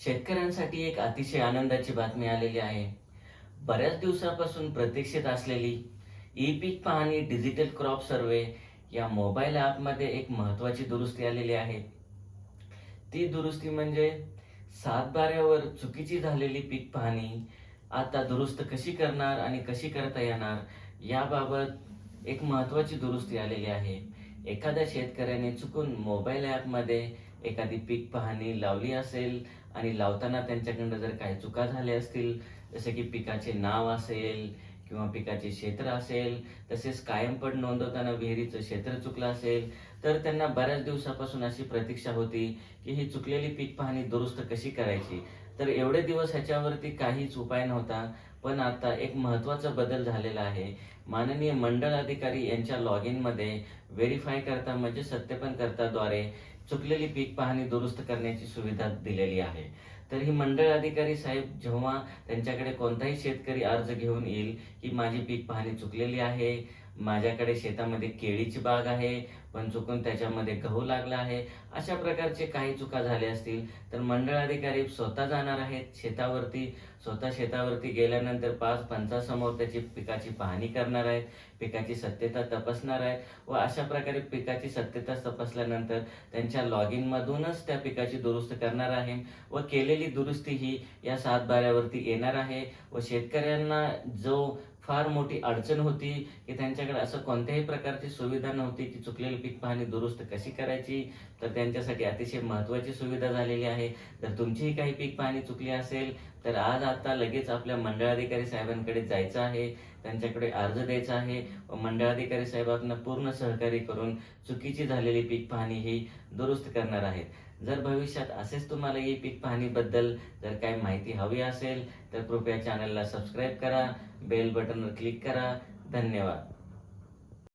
शेतकऱ्यांसाठी एक अतिशय आनंदाची बातमी आलेली आहे. बऱ्याच दिवसापासून प्रतीक्षित असलेली ई पीक पाहणी डिजिटल क्रॉप सर्वे या मोबाईल ॲपमध्ये एक महत्त्वाची दुरुस्ती आलेली आहे. ती दुरुस्ती म्हणजे सातबाऱ्यावर चुकीची झालेली पीक पाहणी आता दुरुस्त कशी करणार आणि कशी करता येणार याबाबत एक महत्त्वाची दुरुस्ती आलेली आहे. एखाद्या शेतकऱ्याने चुकून मोबाईल ॲपमध्ये एखादी पीक पाहणी लावली असेल आणि लावताना त्यांच्याकडनं जर काही चुका झाल्या असतील जसे की पिकाचे नाव असेल किंवा पिकाचे क्षेत्र असेल तसेच कायमपड नोंदवताना विहिरीचं क्षेत्र चुकलं असेल तर त्यांना बऱ्याच दिवसापासून अशी प्रतीक्षा होती की ही चुकलेली पीक पाहणी दुरुस्त कशी करायची? तर एवढे दिवस ह्याच्यावरती काहीच उपाय नव्हता. पण आता एक महत्त्वाचा बदल झालेला आहे. माननीय मंडळ अधिकारी यांच्या लॉग इनमध्ये व्हेरीफाय करता म्हणजे सत्यापन करताद्वारे चुकलेली पीक पाहणी दुरुस्त करण्याची सुविधा दिलेली आहे. तर ही मंडळ अधिकारी साहेब जेव्हा त्यांच्याकडे कोणताही शेतकरी अर्ज घेऊन येईल की माझी पीक पाहणी चुकलेली आहे माझ्याकडे शेतामध्ये केळीची बाग आहे पण चुकून त्याच्यामध्ये गहू लागला आहे अशा प्रकारचे काही चुका झाल्या असतील तर मंडळ अधिकारी स्वतः जाणार आहेत. शेतावरती स्वतः शेतावरती गेल्यानंतर पाच पंचासमोर त्याची पिकाची पाहणी करणार आहेत पिकाची सत्यता तपासणार आहेत व अशा प्रकारे पिकाची सत्यता तपासल्यानंतर त्यांच्या लॉग मधूनच त्या पिकाची दुरुस्त करणार आहे व केलेली दुरुस्ती ही या सात बाऱ्यावरती येणार आहे व शेतकऱ्यांना जो फार मोठी अडचण होती की त्यांच्याकडे असं कोणत्याही प्रकारची सुविधा नव्हती की चुकलेली पीक पाहणी दुरुस्त कशी करायची तर त्यांच्यासाठी अतिशय महत्त्वाची सुविधा झालेली आहे. जर तुमचीही काही पीक पाहणी चुकली असेल तर आज आता लगेच आपल्या मंडळाधिकारी साहेबांकडे जायचं आहे त्यांच्याकडे अर्ज द्यायचा आहे. व मंडळाधिकारी साहेबांना पूर्ण सहकार्य करून चुकीची झालेली पीक पाहणी ही दुरुस्त करणार आहेत. जर भविष्यात असेच तुम्हाला ही पीक पाहणीबद्दल जर काही माहिती हवी असेल तर कृपया चॅनलला सबस्क्राईब करा बेल बटनवर क्लिक करा. धन्यवाद.